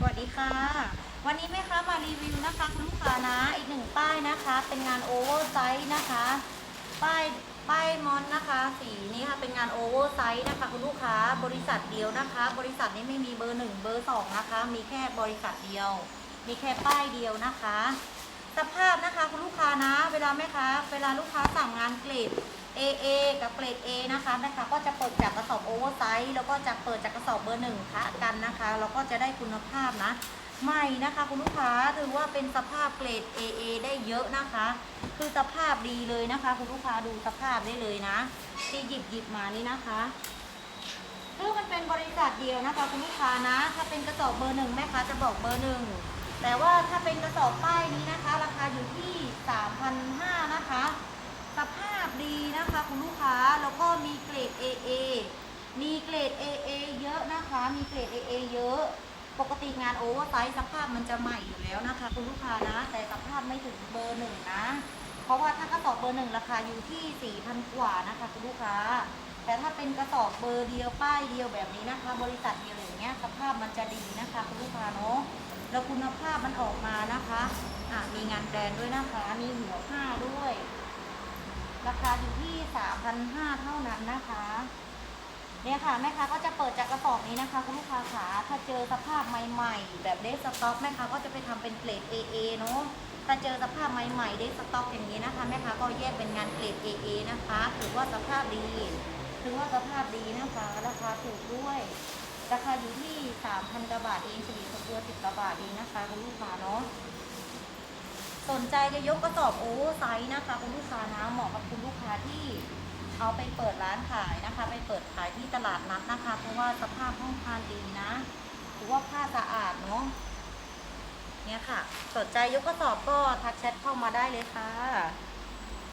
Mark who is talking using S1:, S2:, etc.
S1: สวัสดีค่ะ วันนี้แม่ค้ามารีวิวนะคะคุณลูกค้านะอีกหนึ่งป้ายนะคะ เป็นงานโอเวอร์ไซส์นะคะ ป้ายป้ายมอนนะคะ สีนี้ค่ะเป็นงานโอเวอร์ไซส์นะคะ คุณลูกค้าบริษัทเดียวนะคะ บริษัทนี้ไม่มีเบอร์หนึ่งเบอร์สองนะคะ มีแค่บริษัทเดียว มีแค่ป้ายเดียวนะคะ สภาพนะคะคุณลูกค้านะ เวลาแม่ค้าเวลาลูกค้าสั่งงานเกรด AA กับเกรด A นะคะแม่ค้าก็จะเปิดจากกระสอบโอเวอร์ไซส์แล้วก็จะเปิดจากกระสอบเบอร์หนึ่งคะกันนะคะแล้วก็จะได้คุณภาพนะใหม่นะคะคุณลูกค้าถือว่าเป็นสภาพเกรด AA ได้เยอะนะคะ คือสภาพดีเลยนะคะ คุณลูกค้าดูสภาพได้เลยนะที่หยิบหยิบมานี่นะคะคือมันเป็นบริษัทเดียวนะคะคุณลูกค้านะ ถ้าเป็นกระสอบเบอร์หนึ่งแม่ค้าจะบอกเบอร์หนึ่งแต่ว่าถ้าเป็นกระสอบป้ายนี้นะคะ ราคาอยู่ที่3,500นะคะ นะคะคุณลูกค้าแล้วก็มีเกรด AA มีเกรด AA เยอะนะคะ มีเกรด AA เยอะ ปกติงานโอเวอร์ไซส์สภาพมันจะใหม่อยู่แล้วนะคะคุณลูกค้านะ แต่สภาพไม่ถึงเบอร์หนึ่งนะ เพราะว่าถ้ากระสอบเบอร์หนึ่งราคาอยู่ที่ 4,000 กว่านะคะคุณลูกค้า แต่ถ้าเป็นกระสอบเบอร์เดียวป้ายเดียวแบบนี้นะคะ บริษัทเดียวอย่างเงี้ยสภาพมันจะดีนะคะคุณลูกค้าเนาะแล้วคุณภาพมันออกมานะคะอะมีงานแบรนด์ด้วยนะคะ มีหัวผ้าด้วย ราคาอยู่ที่ 3,500 เท่านั้นนะคะ เนี่ยค่ะแม่ค้าก็จะเปิดจากกระสอบนี้นะคะคุณลูกค้าขาถ้าเจอสภาพใหม่ๆ แบบเดสต็อกแม่ค้าก็จะไปทำเป็นเกรด AA เนาะถ้าเจอสภาพใหม่ๆเดสต็อกอย่างนี้นะคะแม่ค้าก็แยกเป็นงานเกรด AA นะคะถือว่าสภาพดีถือว่าสภาพดีนะคะราคาถูกด้วยราคาอยู่ที่ 3,000กว่าบาทเองเฉลี่ตัว10กว่าบาทเองนะคะคุณลูกค้า สนใจจะยกกระสอบโอเวอร์ไซส์นะคะคุณลูกค้านะเหมาะกับคุณลูกค้าที่เอาไปเปิดร้านขายนะคะ ไปเปิดขายที่ตลาดนัดนะคะ เพราะว่าสภาพห้องทานดีนะถือว่าผ้าสะอาดเนาะเนี่ยค่ะ สนใจยกกระสอบก็ทักแชทเข้ามาได้เลยค่ะ